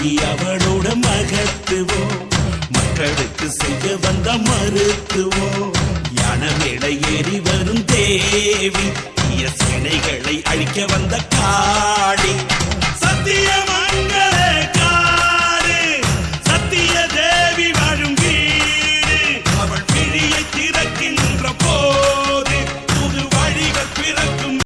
ஆகி அவனுடன் மகத்துவோம். மக்களுக்கு செய்ய வந்த மருத்துவோம் யான மேடை ஏறி வரும் தேவி தீய சிலைகளை அழிக்க வந்த காடி